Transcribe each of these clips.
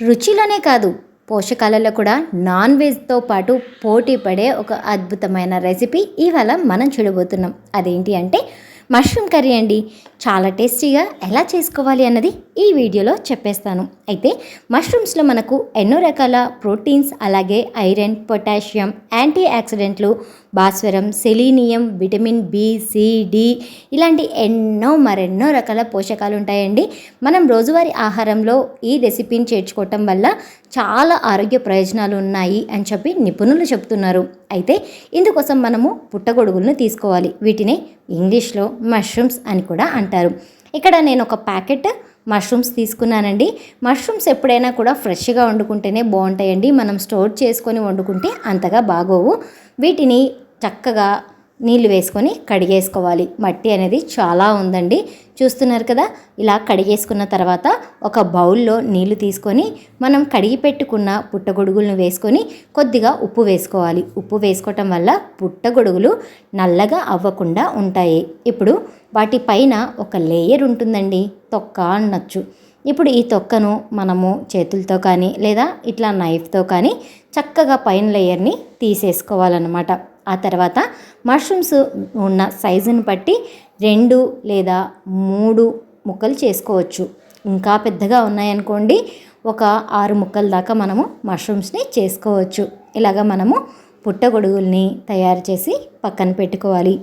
రుచిలోనే కాదు పోషకాలలో కూడా నాన్ వెజ్తో పాటు పోటీ పడే ఒక అద్భుతమైన రెసిపీ ఇవాళ మనం చూడబోతున్నాం. అదేంటి అంటే మష్రూమ్ కర్రీ అండి. చాలా టేస్టీగా ఎలా చేసుకోవాలి అన్నది ఈ వీడియోలో చెప్పేస్తాను. అయితే మష్రూమ్స్లో మనకు ఎన్నో రకాల ప్రోటీన్స్ అలాగే ఐరన్ పొటాషియం యాంటీ ఆక్సిడెంట్లు భాస్వరం selenium vitamin B C D ఇలాంటి ఎన్నో మరెన్నో రకాల పోషకాలు ఉంటాయండి. మనం రోజువారీ ఆహారంలో ఈ రెసిపీని చేర్చుకోవటం వల్ల చాలా ఆరోగ్య ప్రయోజనాలు ఉన్నాయి అని చెప్పి నిపుణులు చెప్తున్నారు. అయితే ఇందుకోసం మనము పుట్టగొడుగులను తీసుకోవాలి. వీటిని ఇంగ్లీష్లో మష్రూమ్స్ అని కూడా అంటారు. ఇక్కడ నేను ఒక ప్యాకెట్ మష్రూమ్స్ తీసుకున్నానండి. మష్రూమ్స్ ఎప్పుడైనా కూడా ఫ్రెష్గా వండుకుంటేనే బాగుంటాయండి. మనం స్టోర్ చేసుకొని వండుకుంటే అంతగా బాగోవు. వీటిని చక్కగా నీళ్ళు వేసుకొని కడిగేసుకోవాలి. మట్టి అనేది చాలా ఉందండి. చూస్తున్నారు కదా? ఇలా కడిగేసుకున్న తర్వాత ఒక బౌల్లో నీళ్ళు తీసుకొని మనం కడిగి పెట్టుకున్న పుట్టగొడుగులను వేసుకొని కొద్దిగా ఉప్పు వేసుకోవాలి. ఉప్పు వేసుకోవటం వల్ల పుట్టగొడుగులు నల్లగా అవ్వకుండా ఉంటాయి. ఇప్పుడు వాటి పైన ఒక లేయర్ ఉంటుందండి. తొక్క అనొచ్చు. ఇప్పుడు ఈ తొక్కను మనము చేతులతో కానీ లేదా ఇట్లా నైఫ్తో కానీ చక్కగా పైన లేయర్ని తీసేసుకోవాలన్నమాట. ఆ తర్వాత మష్రూమ్స్ ఉన్న సైజుని బట్టి రెండు లేదా మూడు ముక్కలు చేసుకోవచ్చు. ఇంకా పెద్దగా ఉన్నాయనుకోండి ఒక ఆరు ముక్కల దాకా మనము మష్రూమ్స్ని చేసుకోవచ్చు. ఇలాగ మనము పుట్టగొడుగుల్ని తయారు చేసి పక్కన పెట్టుకోవాలి.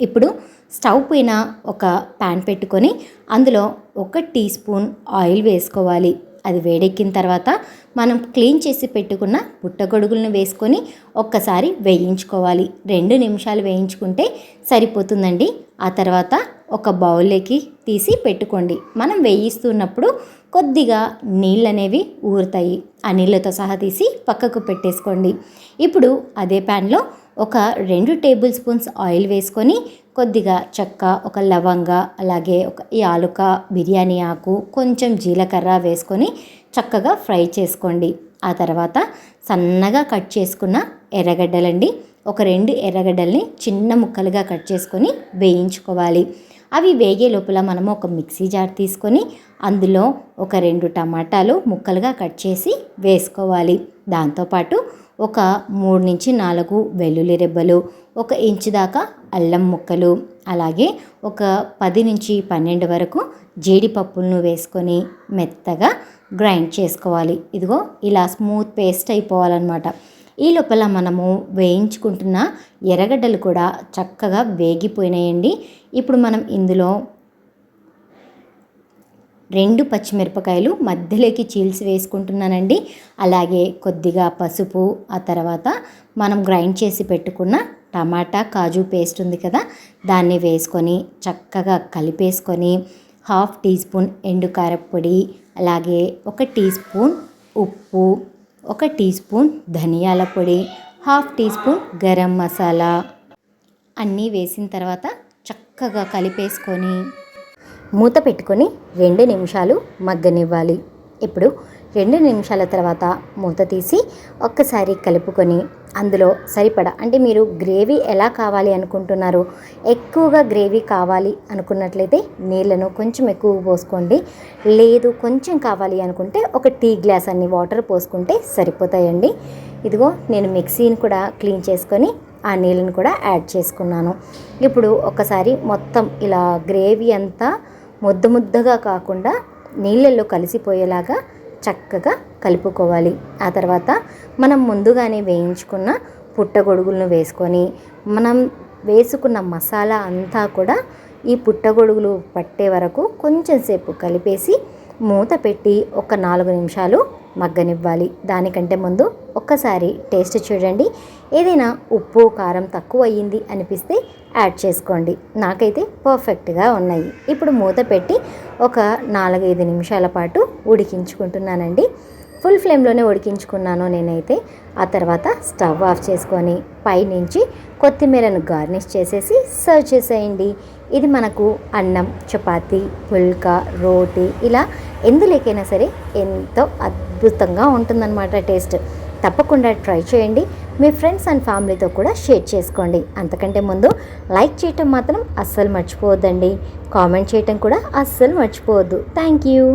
ఇప్పుడు స్టవ్ పైన ఒక ప్యాన్ పెట్టుకొని అందులో ఒక టీ స్పూన్ ఆయిల్ వేసుకోవాలి. అది వేడెక్కిన తర్వాత మనం క్లీన్ చేసి పెట్టుకున్న పుట్టగొడుగులను వేసుకొని ఒక్కసారి వేయించుకోవాలి. రెండు నిమిషాలు వేయించుకుంటే సరిపోతుందండి. ఆ తర్వాత ఒక బౌల్లోకి తీసి పెట్టుకోండి. మనం వేయిస్తున్నప్పుడు కొద్దిగా నీళ్ళు అనేవి ఊరుతాయి. ఆ నీళ్ళతో సహా తీసి పక్కకు పెట్టేసుకోండి. ఇప్పుడు అదే ప్యాన్లో ఒక రెండు టేబుల్ స్పూన్స్ ఆయిల్ వేసుకొని కొద్దిగా చెక్క ఒక లవంగ అలాగే ఒక యాలుక బిర్యానీ ఆకు కొంచెం జీలకర్ర వేసుకొని చక్కగా ఫ్రై చేసుకోండి. ఆ తర్వాత సన్నగా కట్ చేసుకున్న ఎర్రగడ్డలండి ఒక రెండు ఎర్రగడ్డల్ని చిన్న ముక్కలుగా కట్ చేసుకొని వేయించుకోవాలి. అవి వేగే లోపల మనము ఒక మిక్సీ జార్ తీసుకొని అందులో ఒక రెండు టమాటాలు ముక్కలుగా కట్ చేసి వేసుకోవాలి. దాంతోపాటు ఒక మూడు నుంచి నాలుగు వెల్లుల్లి రెబ్బలు ఒక ఇంచు దాకా అల్లం ముక్కలు అలాగే ఒక పది నుంచి పన్నెండు వరకు జీడిపప్పులను వేసుకొని మెత్తగా గ్రైండ్ చేసుకోవాలి. ఇదిగో ఇలా స్మూత్ పేస్ట్ అయిపోవాలన్నమాట. ఈ లోపల మనము వేయించుకుంటున్న ఎర్రగడ్డలు కూడా చక్కగా వేగిపోయినాయండి. ఇప్పుడు మనం ఇందులో రెండు పచ్చిమిరపకాయలు మధ్యలోకి చీల్చి వేసుకుంటున్నానండి. అలాగే కొద్దిగా పసుపు ఆ తర్వాత మనం గ్రైండ్ చేసి పెట్టుకున్న టమాటా కాజు పేస్ట్ ఉంది కదా దాన్ని వేసుకొని చక్కగా కలిపేసుకొని హాఫ్ టీ స్పూన్ ఎండు కారపొడి అలాగే ఒక టీ స్పూన్ ఉప్పు ఒక టీ స్పూన్ ధనియాల పొడి half tea spoon garam masala అన్నీ వేసిన తర్వాత చక్కగా కలిపేసుకొని మూత పెట్టుకొని రెండు నిమిషాలు మగ్గనివ్వాలి. ఇప్పుడు రెండు నిమిషాల తర్వాత మూత తీసి ఒక్కసారి కలుపుకొని అందులో సరిపడ అంటే మీరు గ్రేవీ ఎలా కావాలి అనుకుంటున్నారు ఎక్కువగా గ్రేవీ కావాలి అనుకున్నట్లయితే నీళ్ళను కొంచెం ఎక్కువ పోసుకోండి. లేదు కొంచెం కావాలి అనుకుంటే ఒక టీ గ్లాస్ అన్ని వాటర్ పోసుకుంటే సరిపోతాయండి. ఇదిగో నేను మిక్సీని కూడా క్లీన్ చేసుకొని ఆ నీళ్ళను కూడా యాడ్ చేసుకున్నాను. ఇప్పుడు ఒకసారి మొత్తం ఇలా గ్రేవీ అంతా ముద్ద ముద్దగా కాకుండా నీళ్ళల్లో కలిసిపోయేలాగా చక్కగా కలుపుకోవాలి. ఆ తర్వాత మనం ముందుగానే వేయించుకున్న పుట్టగొడుగులను వేసుకొని మనం వేసుకున్న మసాలా అంతా కూడా ఈ పుట్టగొడుగులు పట్టే వరకు కొంచెం సేపు కలిపేసి మూత పెట్టి ఒక నాలుగు నిమిషాలు మగ్గనివ్వాలి. దానికంటే ముందు ఒక్కసారి టేస్ట్ చూడండి. ఏదైనా ఉప్పు కారం తక్కువ అయ్యింది అనిపిస్తే యాడ్ చేసుకోండి. నాకైతే పర్ఫెక్ట్గా ఉన్నాయి. ఇప్పుడు మూత పెట్టి ఒక నాలుగైదు నిమిషాల పాటు ఉడికించుకుంటున్నానండి. ఫుల్ ఫ్లేమ్లోనే ఉడికించుకున్నాను నేనైతే. ఆ తర్వాత స్టవ్ ఆఫ్ చేసుకొని పైనుంచి కొత్తిమీరను గార్నిష్ చేసేసి సర్వ్ చేసేయండి. ఇది మనకు అన్నం చపాతీ పుల్కా రోటీ ఇలా ఎందులోకైనా సరే ఎంతో అద్భుతంగా ఉంటుందన్నమాట టేస్ట్. తప్పకుండా ట్రై చేయండి. మీ ఫ్రెండ్స్ అండ్ ఫ్యామిలీతో కూడా షేర్ చేసుకోండి. అంతకంటే ముందు లైక్ చేయటం మాత్రం అస్సలు మర్చిపోవద్దండి. కామెంట్ చేయటం కూడా అస్సలు మర్చిపోవద్దు. Thank you.